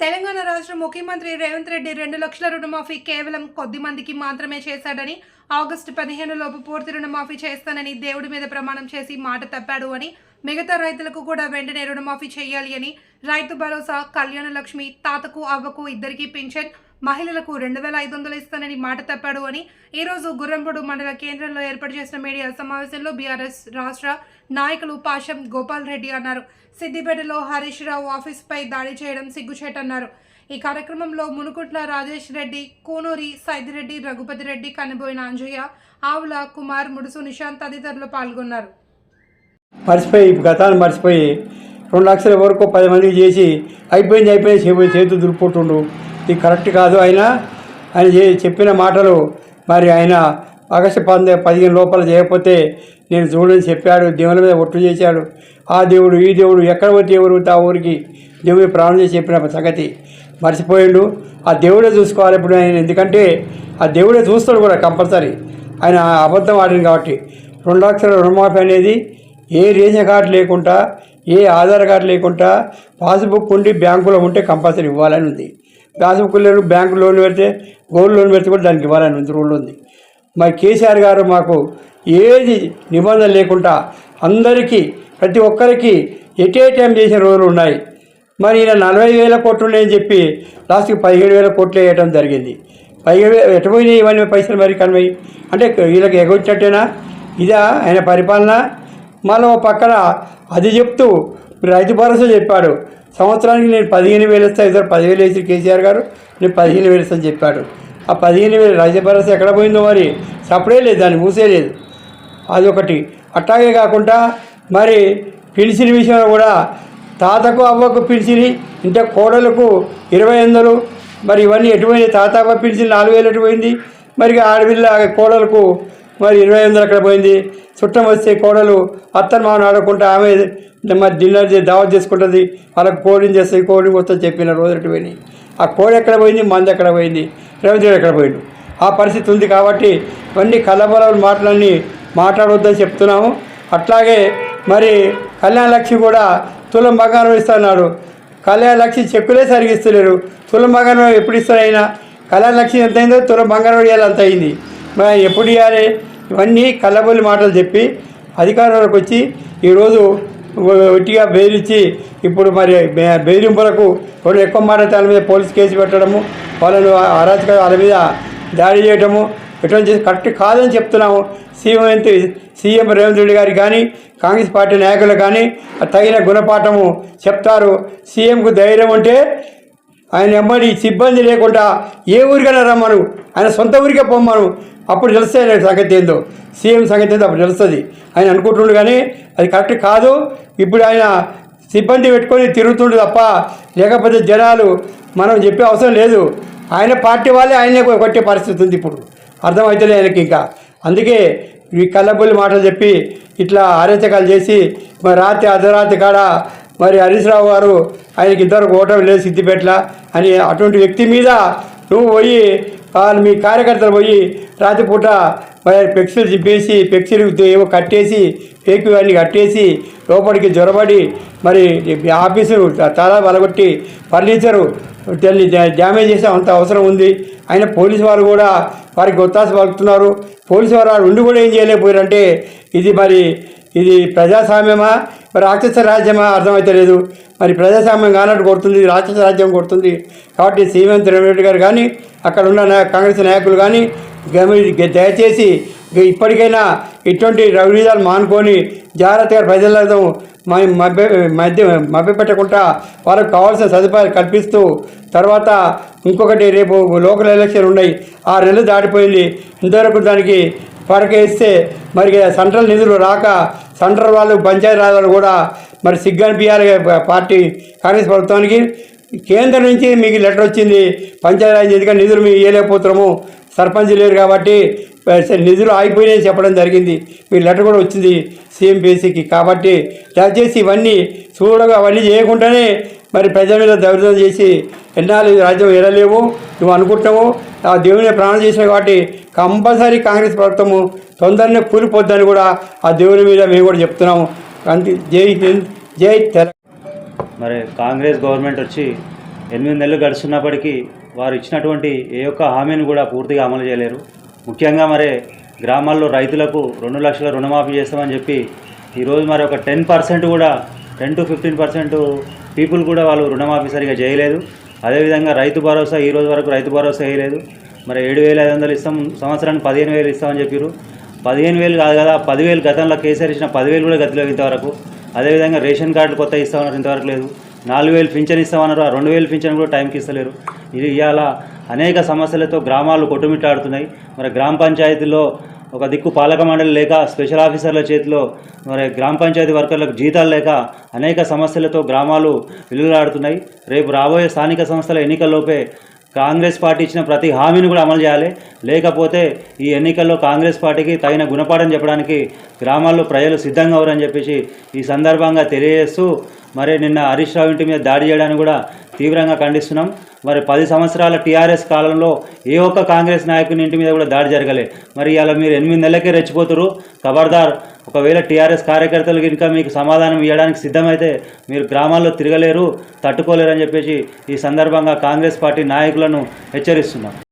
తెలంగాణ రాష్ట్ర ముఖ్యమంత్రి రేవంత్ రెడ్డి రెండు లక్షల రుణమాఫీ కేవలం కొద్ది మందికి మాత్రమే చేశాడని ఆగస్టు పదిహేను లోపు పూర్తి రుణమాఫీ చేస్తానని దేవుడి మీద ప్రమాణం చేసి మాట తప్పాడు అని మిగతా రైతులకు కూడా వెంటనే రుణమాఫీ చేయాలి అని రైతు భరోసా కళ్యాణ లక్ష్మి తాతకు అవ్వకు ఇద్దరికీ పింఛన్ మహిళలకు రెండు వేల ఐదు వందలు ఇస్తానని మాట తప్పాడు అని ఈరోజు గుర్రంపూడు మండల కేంద్రంలో ఏర్పాటు చేసిన మీడియా సమావేశంలో బీఆర్ఎస్ రాష్ట్ర నాయకులు పాషం గోపాల్ రెడ్డి అన్నారు. సిద్దిపేటలో హరీష్ రావు ఆఫీస్పై దాడి చేయడం సిగ్గుచేటన్నారు ఈ కార్యక్రమంలో మునుకుట్ల రాజేష్ రెడ్డి కూనూరి సైదిరెడ్డి రఘుపతి రెడ్డి కనిబోయిన అంజయ్య ఆవుల కుమార్ ముడుసు నిశాంత్ తదితరులు పాల్గొన్నారు. మర్చిపోయి గతాన్ని మర్చిపోయి రెండు లక్షల వరకు పది మందికి చేసి అయిపోయింది అయిపోయింది చేతులు దులుపుకుంటుండు ఇది కరెక్ట్ కాదు ఆయన ఆయన చెప్పిన మాటలు మరి ఆయన ఆగస్టు పంద పదిహేను లోపల చేయకపోతే నేను చూడని చెప్పాడు దేవుని మీద ఒట్టు చేశాడు. ఆ దేవుడు ఈ దేవుడు ఎక్కడ పోతే ఎవరు ఆ ఊరికి దేవుడి ప్రాణం చేసి చెప్పిన సంగతి మర్చిపోయిండు. ఆ దేవుడే చూసుకోవాలి ఇప్పుడు ఆయన. ఎందుకంటే ఆ దేవుడే చూస్తాడు కూడా కంపల్సరీ. ఆయన అబద్ధం ఆడింది కాబట్టి. రెండు లక్షల రుణమాఫీ అనేది ఏ రేషన్ కార్డు లేకుండా ఏ ఆధార్ కార్డు లేకుండా పాస్బుక్ ఉండి బ్యాంకులో ఉంటే కంపల్సరీ ఇవ్వాలని ఉంది. పాస్బుక్ లేదు బ్యాంకు లోన్ పెడితే గోల్డ్ లోన్ పెడితే కూడా దానికి ఇవ్వాలని ఉంది రూల్ ఉంది. మరి కేసీఆర్ గారు మాకు ఏది నిబంధన లేకుండా అందరికీ ప్రతి ఒక్కరికి ఎటే టైం చేసిన రోజులు ఉన్నాయి. మరి ఈయన నలభై వేల కోట్లు ఉన్నాయని చెప్పి లాస్ట్కి పదిహేడు వేల కోట్లు వేయటం జరిగింది. పదిహేడు ఎటుపోయినాయి ఇవన్నీ పైసలు మరి కనవై? అంటే వీళ్ళకి ఎగొచ్చినట్టేనా ఇదా ఆయన పరిపాలన? మళ్ళీ ఓ పక్కన అది చెప్తూ రైతు భరోసా చెప్పాడు. సంవత్సరానికి నేను పదిహేను వేలు ఇస్తాను ఇద్దరు పదివేలు వేసి కేసీఆర్ గారు నేను పదిహేను వేలు ఇస్తాను చెప్పాడు. ఆ పదిహేను వేలు రైతు భరోసా ఎక్కడ పోయిందో మరి? సపడే లేదు దాన్ని మూసేయలేదు అదొకటి. అట్టాగే కాకుండా మరి పిలిచిన విషయంలో కూడా తాతకు అవ్వకు పిలిచిని ఇంటే కోడలకు ఇరవై వందలు మరి ఇవన్నీ ఎటుపోయింది తాత అవ్వ పిలిచిన నాలుగు వేలు ఎటుపోయింది మరి ఇక ఆడపిల్ల కోడలకు మరి ఇరవై వందలు అక్కడ పోయింది? చుట్టం వస్తే కోడలు అత్తను మామని ఆడకుండా ఆమె మరి డిన్నర్ చేసి దావత్ చేసుకుంటుంది. వాళ్ళకి కోడిని చేస్తుంది కోడిని వస్తుంది చెప్పిన రోజు ఎటు పోయినాయి ఆ కోడి ఎక్కడ పోయింది? మంది ఎక్కడ పోయింది? రేవంత్ రెడ్డి ఎక్కడ పోయిండు? ఆ పరిస్థితి ఉంది కాబట్టి ఇవన్నీ కలబల మాటలన్నీ మాట్లాడవద్దని చెప్తున్నాము. అట్లాగే మరి కళ్యాణ లక్ష్మి కూడా తులం బంగారం ఇస్తున్నాడు. కళ్యాణ లక్ష్మి చెక్కులే సరిగిస్తలేరు. తులం బంగారం ఎప్పుడు ఇస్తారు అయినా? కళ్యాణ లక్ష్మి ఎంత అయిందో తులం బంగారం ఇవ్వాలి అంత అయింది. మరి ఎప్పుడు ఇవ్వాలి ఇవన్నీ కళ్ళబొల్లి మాటలు చెప్పి అధికారంలోకి వచ్చి ఈరోజు ఒట్టిగా బెదిరించి ఇప్పుడు మరి బె- బెదిరింపులకు రెండు ఎక్కువ మాట్లాడితే మీద పోలీస్ కేసు పెట్టడము వాళ్ళను అరాచక వాళ్ళ మీద దాడి చేయడము ఎటువంటి చేసి కరెక్ట్ కాదని చెప్తున్నాము. సీఎం ఎంత సీఎం రేవంత్ రెడ్డి గారు కానీ కాంగ్రెస్ పార్టీ నాయకులు కానీ తగిన గుణపాఠము చెప్తారు. సీఎంకు ధైర్యం ఉంటే ఆయన ఎమ్మడి సిబ్బంది లేకుండా ఏ ఊరికైనా రమ్మను. ఆయన సొంత ఊరికే పొమ్మను. అప్పుడు తెలుస్తాయి ఆయన సంగతి ఏందో. సీఎం సంగతి ఏందో అప్పుడు తెలుస్తుంది. ఆయన అనుకుంటుండు కానీ అది కరెక్ట్ కాదు. ఇప్పుడు ఆయన సిబ్బంది పెట్టుకొని తిరుగుతుండు తప్ప లేకపోతే జనాలు మనం చెప్పే అవసరం లేదు. ఆయన పార్టీ వాళ్ళే ఆయనే కొట్టే పరిస్థితి ఉంది ఇప్పుడు. అర్థమవుతలే ఆయనకి ఇంకా. అందుకే ఈ కళ్ళబుల్లి మాటలు చెప్పి ఇట్లా ఆరేచకాలు చేసి మరి రాత్రి అర్ధరాత్రి కాడ మరి హరీష్ రావు గారు ఆయనకి ఇద్దరు ఓటమి లేదు సిద్దిపేటల అని అటువంటి వ్యక్తి మీద నువ్వు పోయి వాళ్ళు మీ కార్యకర్తలు పోయి రాత్రిపూట మరి పెక్సిలు చింపేసి పెక్సిలు ఏవో కట్టేసి పేకు అన్ని కట్టేసి లోపలికి జ్వరబడి మరి ఆఫీసు తల వలగొట్టి బలగొట్టి ఫర్నిచరు తెల్లి డ్యామేజ్ చేసే అంత అవసరం ఉంది. అయినా పోలీసు వారు కూడా వారికి ఒత్తాస పలుకుతున్నారు. పోలీసు వారు వారు ఉండి కూడా ఏం చేయలేకపోయారంటే ఇది మరి ఇది ప్రజాస్వామ్యమా? మరి రాక్షస రాజ్యమా అర్థమైతలేదు మరి ప్రజాస్వామ్యం కానట్టు కొడుతుంది రాక్షస రాజ్యం కొడుతుంది. కాబట్టి సీఎం రెడ్డి గారు కానీ అక్కడ ఉన్న కాంగ్రెస్ నాయకులు కానీ గమ- దయచేసి ఇప్పటికైనా ఇటువంటి రౌడీజాలు మానుకొని జాగ్రత్తగా ప్రజలతో మ- మభ్య మధ్య మభ్యపెట్టకుండా వాళ్ళకు కావాల్సిన సదుపాయాలు కల్పిస్తూ తర్వాత ఇంకొకటి రేపు లోకల్ ఎలక్షన్ ఉన్నాయి. ఆ నెలలు దాటిపోయింది. ఇంతవరకు దానికి పరకేస్తే మరి సెంట్రల్ నిధులు రాక సెంటర్ వాళ్ళు పంచాయతీ వాళ్ళు కూడా మరి సిగ్గు అనిపించాలి పార్టీ కాంగ్రెస్ ప్రభుత్వానికి. కేంద్రం నుంచి మీకు లెటర్ వచ్చింది పంచాయతీరాజ్ ఎందుకంటే నిధులు మేము ఇవ్వలేకపోతున్నాము సర్పంచ్ లేరు కాబట్టి నిధులు ఆగిపోయినాయని చెప్పడం జరిగింది. మీ లెటర్ కూడా వచ్చింది సిఎంపిఎస్సికి కాబట్టి. దయచేసి ఇవన్నీ చూడగా అవన్నీ చేయకుండానే మరి ప్రజల మీద దౌర్జన్యం చేసి ఎన్నాళ్ళు రాజ్యం ఎరలేవు నువ్వు అనుకుంటావు ఆ దేవుని ప్రాణం చేసిన కాబట్టి కంపల్సరీ కాంగ్రెస్ ప్రభుత్వము తొందరనే కూలిపోద్దని కూడా ఆ దేవుని మీద మేము కూడా చెప్తున్నాము. అంతే జై హింద్ జై తెల మరి కాంగ్రెస్ గవర్నమెంట్ వచ్చి ఎనిమిది నెలలు గడుస్తున్నప్పటికీ వారు ఇచ్చినటువంటి ఏ ఒక్క హామీని కూడా పూర్తిగా అమలు చేయలేరు. ముఖ్యంగా మరి గ్రామాల్లో రైతులకు రెండు లక్షల రుణమాఫీ చేస్తామని చెప్పి ఈరోజు మరి ఒక టెన్ పర్సెంట్ కూడా ten to fifteen percent people కూడా వాళ్ళు రుణమాఫీ సరిగా చేయలేదు. అదేవిధంగా రైతు భరోసా ఈ రోజు వరకు రైతు భరోసా వేయలేదు. మరి ఏడు వేల ఐదు వందలు ఇస్తాం సంవత్సరానికి పదిహేను వేలు ఇస్తామని చెప్పారు పదిహేను వేలు కాదు కదా పదివేలు గతంలో కేసీఆర్ ఇచ్చిన పదివేలు కూడా గతిలో ఇంతవరకు. అదేవిధంగా రేషన్ కార్డులు కొత్త ఇస్తామన్నారు ఇంతవరకు లేదు. నాలుగు వేలు పింఛన్ ఇస్తామన్నారు ఆ రెండు వేలు పింఛన్ కూడా టైంకి ఇస్తలేరు. ఇది ఇవాళ అనేక సమస్యలతో గ్రామాలు కొట్టుమిట్టాడుతున్నాయి. మరి గ్రామ పంచాయతీలో ఒక దిక్కు పాలక మండలి లేక స్పెషల్ ఆఫీసర్ల చేతిలో మరి గ్రామ పంచాయతీ వర్కర్లకు జీతాలు లేక అనేక సమస్యలతో గ్రామాలు విలువలాడుతున్నాయి. రేపు రాబోయే స్థానిక సంస్థల ఎన్నికల్లోపే కాంగ్రెస్ పార్టీ ఇచ్చిన ప్రతి హామీని కూడా అమలు చేయాలి. లేకపోతే ఈ ఎన్నికల్లో కాంగ్రెస్ పార్టీకి తగిన గుణపాఠం చెప్పడానికి గ్రామాల్లో ప్రజలు సిద్ధంగా అవరని చెప్పేసి ఈ సందర్భంగా తెలియజేస్తూ మరి నిన్న హరీష్ రావు ఇంటి మీద దాడి చేయడానికి కూడా తీవ్రంగా ఖండిస్తున్నాం. మరి పది సంవత్సరాల టీఆర్ఎస్ కాలంలో ఏ ఒక్క కాంగ్రెస్ నాయకుని ఇంటి మీద కూడా దాడి జరగలే. మరి ఇలా మీరు ఎనిమిది నెలలకే రెచ్చిపోతారు ఖబర్దార్ ఒకవేళ టీఆర్ఎస్ కార్యకర్తలు ఇంకా మీకు సమాధానం ఇవ్వడానికి సిద్ధమైతే మీరు గ్రామాల్లో తిరగలేరు తట్టుకోలేరు అని చెప్పేసి ఈ సందర్భంగా కాంగ్రెస్ పార్టీ నాయకులను హెచ్చరిస్తున్నాం.